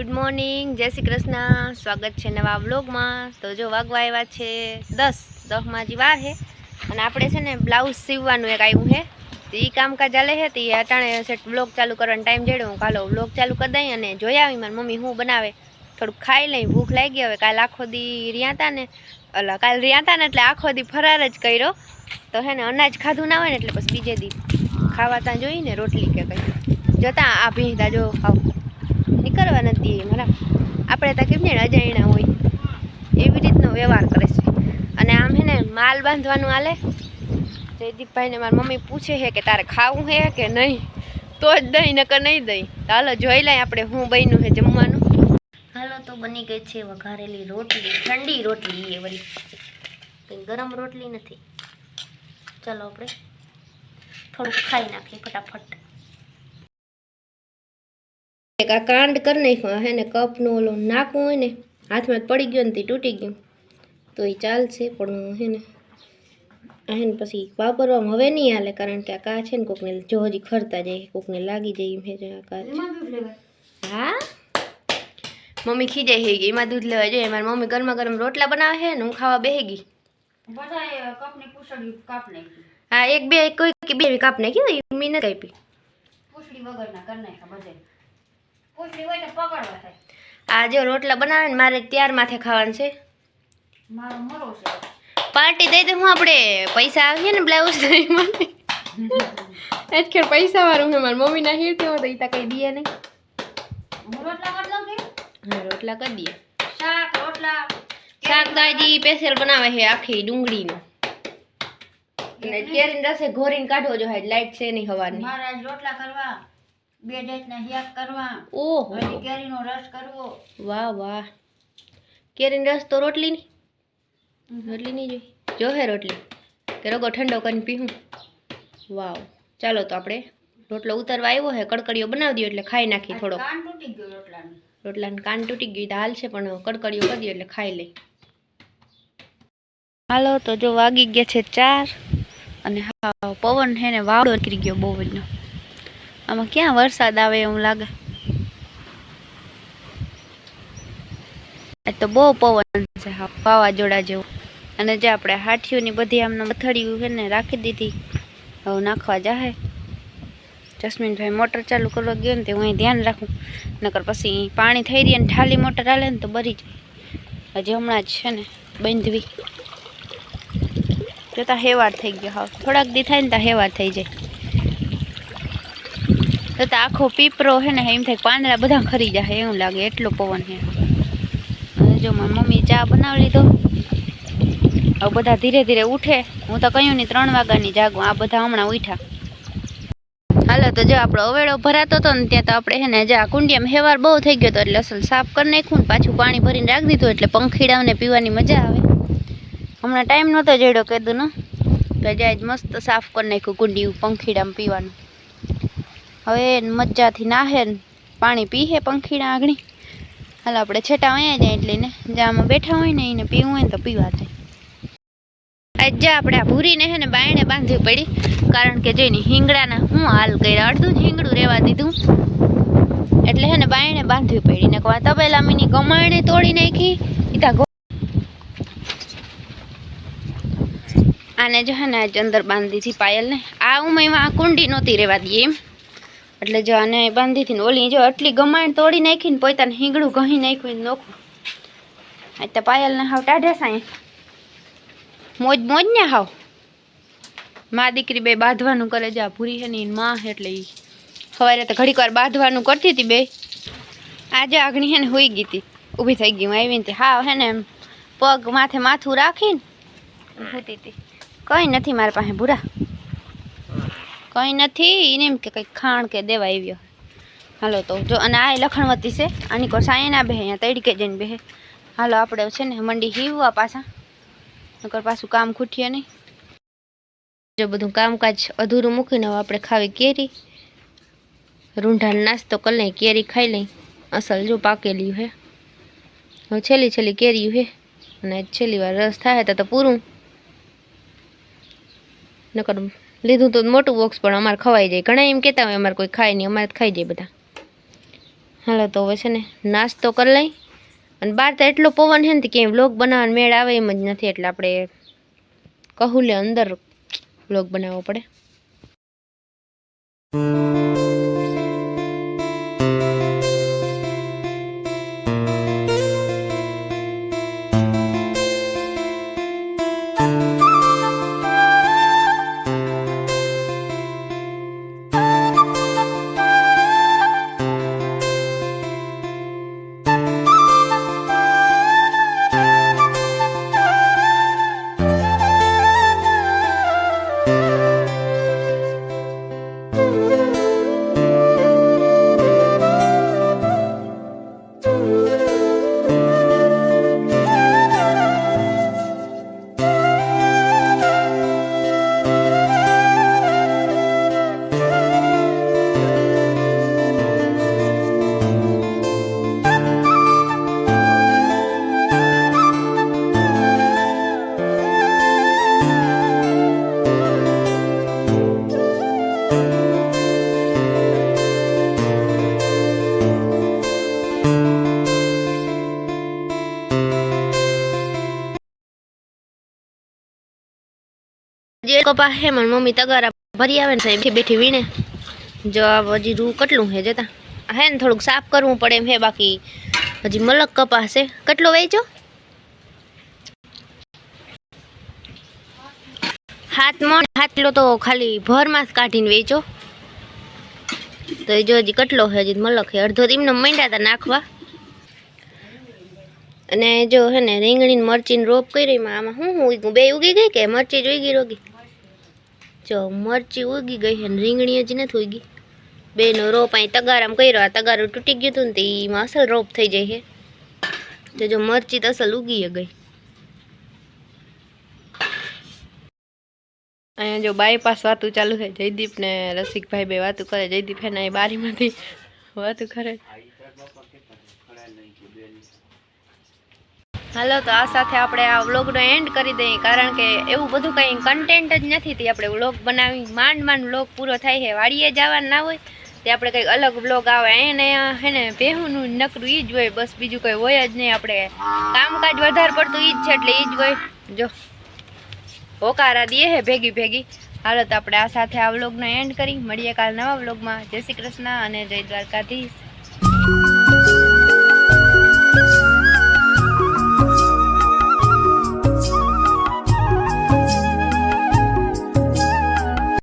Good morning જય શ્રી કૃષ્ણ. સ્વાગત છે નવા વ્લોગમાં. તો જો વાગવા આવ્યા છે દસ. દસમાં હજી વાર છે અને આપણે છે ને બ્લાઉઝ સીવવાનું એક આવ્યું છે તો એ કામકાજ ચાલે છે તો એ અટાણે સેટ બ્લોગ ચાલુ કરવાનો ટાઈમ જડ્યો હું કાલો બ્લોગ ચાલુ કરી દઈ અને જોઈ આવી. મારી મમ્મી હું બનાવે. થોડુંક ખાઈ લઈ. ભૂખ લાગી. હવે કાલ આખો દી રહ્યા ને. અલા, કાલ રહ્યા ને એટલે આખો દી ફરાર જ કર્યો. તો હે ને અનાજ ખાધું ના હોય ને એટલે પછી બીજે દી ખાવા ત્યાં જોઈને રોટલી કે કંઈ. જતા આ ભીંતા જો ખાવ. નીકળવા નથી. મારા આપણે ત્યાં કેમ ને અજાણ્યા હોય. એવી રીતનો વ્યવહાર કરે છે. અને આમ હે ને માલ બાંધવાનું હાલે. જયદીપભાઈને મારી મમ્મી પૂછે છે કે તારે ખાવું છે કે નહીં? તો જ દહીં નકર નહીં દઈ. તો હાલો જોઈ લઈએ આપણે હું બન્યું છે જમવાનું. હાલો તો બની ગઈ છે વઘારેલી રોટલી, ઠંડી રોટલી એ વળી. કંઈ ગરમ રોટલી નથી. ચાલો આપણે થોડુંક ખાઈ નાખીએ ફટાફટ. એક આ કાંડ કરી નાખ્યો હે ને કપનું ઓલો નાકવું હોય ને હાથમાં પડી ગયો ને તે તૂટી ગયું. તો એ ચાલશે પણ હે ને આ હે ને પછી વાપરવામાં હવે નહીં હાલે કારણ કે આ કા છે ને કોકને જો હજી ખરતા જાય કોકને લાગી જાય એમ હે જે આ કા છે. હા? મમ્મી ખીજાઈ હે ગઈ એમાં દૂધ લેવા જોઈએ મારી મમ્મી ગરમા ગરમ રોટલા બનાવે છે ને હું ખાવા બેહી ગઈ. બધાએ કપની પૂછડી કાપ નાખી હા એક બે કોઈ કે બે કાપ નાખી એ મી નથી કાપી પૂછડી વગરના કરી નાખ્યા બધે પૂછડી હોય તો પકડવા થાય આ જો રોટલા બનાવે ને મારે ત્યાર માથે ખાવાનું છે. મારો મરો છે. પાર્ટી દઈ દે હું આપણે પૈસા આવીએ ને બ્લાઉઝ દઈ મને. એ પૈસા વાળું છે મારી મમ્મી ના હીરતી હોય તો એ તા કઈ દઈએ નહીં. રોટલા કરી લઉં કે? હા રોટલા કરી દઈએ. શાક રોટલા. શાક દાદી સ્પેશિયલ બનાવે છે આખી ડુંગળીનું. અને કેરીને રસે ઘોરીને કાઢવો જો લાઈટ છે નહીં હવાની. મારે રોટલા કરવા. બે જાતના શાક કરવા. ઓહો. હજી કેરીનો રસ કરવો. વાહ વાહ. કેરીનો રસ તો રોટલી નહીં રોટલી નહીં જોઈ જો હે રોટલી. કે રગો ઠંડો કરીને પીવું વાવ. ચાલો તો આપણે રોટલો ઉતરવા આવ્યો હે. કડકડીઓ બનાવી દો એટલે ખાઈ નાખી થોડો કાન તૂટી ગયો રોટલાનું. રોટલાને કાન તૂટી ગયું. તો હાલ છે પણ કડકડીઓ કરી દો એટલે ખાઈ લઈ હાલો તો જો વાગી ગયા છે ચાર. અને હા પવન છે ને વાવડો નીકળી ગયો બહુ જ. આમાં ક્યાં વરસાદ આવે એવું લાગે? આજ તો બહુ પવન છે વાવાઝોડા જેવું. અને જે આપણે હાથીઓની બધી આમને મથળિયું છે ને રાખી દીધી, હવે નાખવા જાહે. જસ્મીનભાઈ મોટર ચાલુ કરવા ગયો ને તે હું ધ્યાન રાખું. નકર પછી પાણી થઈ રહી અને ઠાલી મોટર હાલે ને તો બરી જાય. હજી હમણાં જ છે ને બંધવી. જોતા હેવાર થઈ ગયો, હા. થોડાક દી થાય ને ત્યાં હેવાર થઈ જાય. તો તો આખો પીપરો છે ને એમ થાય પાંદડા બધા ખરી જાય એવું લાગે, એટલો પવન છે. હવે જો મારી મમ્મી ચા બનાવી લીધો. હવે બધા ધીરે ધીરે ઉઠે. હું તો કહ્યું નહીં ત્રણ વાગ્યાની જાગું, આ બધા હમણાં ઉઠ્યા. હાલો, તો જો આપણો અવેડો ભરાતો હતો ને ત્યાં તો આપણે છે ને જે આ કુંડિયામાં હેવાર બહુ થઈ ગયો હતો એટલે અસલ સાફ કરી નાખ્યું ને પાછું પાણી ભરીને રાખી દીધું એટલે પંખીડાઓને પીવાની મજા આવે. હમણાં ટાઈમ નહોતો જેડો કીધું ને. તો આજે આજ મસ્ત સાફ કરી નાખ્યું કુંડિયું પંખીડામાં પીવાનું. હવે મજાથી નાહે પાણી પીહે પંખીડા આગળ. હાલ, આપણે છેટા અહીંયા જાય એટલે ને, જ્યાં બેઠા હોય ને, એને પીવું હોય ને તો પીવા જાય. આજે આપણે આ ભૂરીને હે ને, બાયણે બાંધવી પડી, કારણ કે જોઈને હિંગડાના હું હાલ કર્યા, અડધું હિંગડું રહેવા દીધું. એટલે હે ને, બાયણે બાંધવી પડી ને તબેલા મીની ગમાણે તોડી નાખી ઈતા આને જો હે ને અંદર બાંધી દીધી પાયલને આ ઉમયમાં કુંડી નહોતી રહેવા દઈએ એમ. એટલે જો આને બાંધી હતી ઓલી જો આટલી ગમાણ તોડી નાખીને પોતાને હિંગડું ઘહી નાખ્યું નોખું. આ તો પાયલને હાવ ટાઢે સાંય. મોજ મોજ ને હાવ. મા દીકરી બે બાંધવાનું કરે છે, આ ભૂરી છે ને માં એટલે એ સવારે તો ઘડીક વાર બાંધવાનું કરતી હતી બે. આજે આગણી હે ને હોઈ ગઈ હતી. ઊભી થઈ ગઈ હું આવી ને તે હા હે ને એમ પગ માથે માથું રાખીને હોતી હતી. કંઈ નથી મારા પાસે ભૂરા. કંઈ નથી, એને એમ કે કંઈક ખાણ કે દેવા આવ્યો. હાલો તો જો, અને આ લખણવતી છે, આની કોઈ સાય ના બે, અહીંયા તડકે જઈને બે હાલો, આપણે છે ને મંડી હીવવા પાછા. નકર પાછું કામ ખૂટીએ નહીં. જો બધું કામકાજ અધૂરું મૂકીને હવે આપણે ખાવી કેરી. રૂંઢાનો નાસ્તો કરી લઈ કેરી ખાઈ લઈ અસલ જો પાકેલી હે. હવે છેલ્લી છેલ્લી કેરી હે. અને છેલ્લી વાર રસ થાય તો પૂરું. નકર લીધું તો મોટું બોક્સ પણ અમારે ખવાઈ જાય. ઘણા એમ કહેતા હોય, અમારે કોઈ ખાય નહીં, અમારે ખાઈ જાય બધા. હાલો, તો હવે છે ને નાસ્તો કરી લઈ. અને બહાર તો એટલો પવન છે ને કે વ્લોગ બનાવવાનો મેળ આવે એમ જ નથી. એટલે આપણે કહું લે અંદર વ્લોગ બનાવવો પડે. કપા હે મારી મમ્મી તગારા ભરી આવે ને સાહેબ બેઠી વીણે જો આ હજી રૂ કેટલું હે જતા? હે ને થોડુંક સાફ કરવું પડે એમ હે, બાકી હજી મલક કપાસ છે કેટલો વેચો હાથ મણ હાથ કિલો તો ખાલી ભરમાં જ કાઢીને વેચો. તો એ જો હજી કેટલો છે હજી મલક છે અડધો એમને માંડ્યા હતા નાખવા. અને જો હે ને રીંગણીને મરચીને રોપ કરી આમાં શું શું ઉગ્યું બે ઉગી ગઈ કે મરચી જ ઉગી રોગી? જો મરચી ઉગી ગઈ અને રીંગણી હજી નથી ઉગી. બેનો રોપ અહીં તગારામાં કર્યો. આ તગારું તૂટી ગયું હતું ને તે એમાં અસલ રોપ થઈ જાય છે. તો જો મરચી તો અસલ ઉગી ગઈ. અહીંયા જો બાયપાસ વાતું ચાલુ છે. જયદીપ ને રસિકભાઈ બે વાતું કરે. જયદીપ એના બારીમાંથી વાતું કરે. હાલો, તો આ સાથે આપણે આ વ્લોગનો એન્ડ કરી દઈએ, કારણ કે એવું બધું કંઈ કન્ટેન્ટ જ નથી તે આપણે વ્લોગ બનાવી. માંડ માંડ વ્લોગ પૂરો થાય છે. વાડીએ જવાનું ના હોય, તે આપણે કંઈક અલગ વ્લોગ આવે. એને હે ને બેહુનું નકરું એ જ હોય. બસ બીજું કંઈ હોય જ નહીં આપણે. કામકાજ વધારે પડતું એ જ છે એટલે એ જ હોય. જો, હોકારા દે હે ભેગી ભેગી. હાલો, તો આપણે આ સાથે આ વ્લોગનો એન્ડ કરી. મળીએ કાલ નવા વ્લોગમાં. જય શ્રી કૃષ્ણ અને જય દ્વારકાધીશ.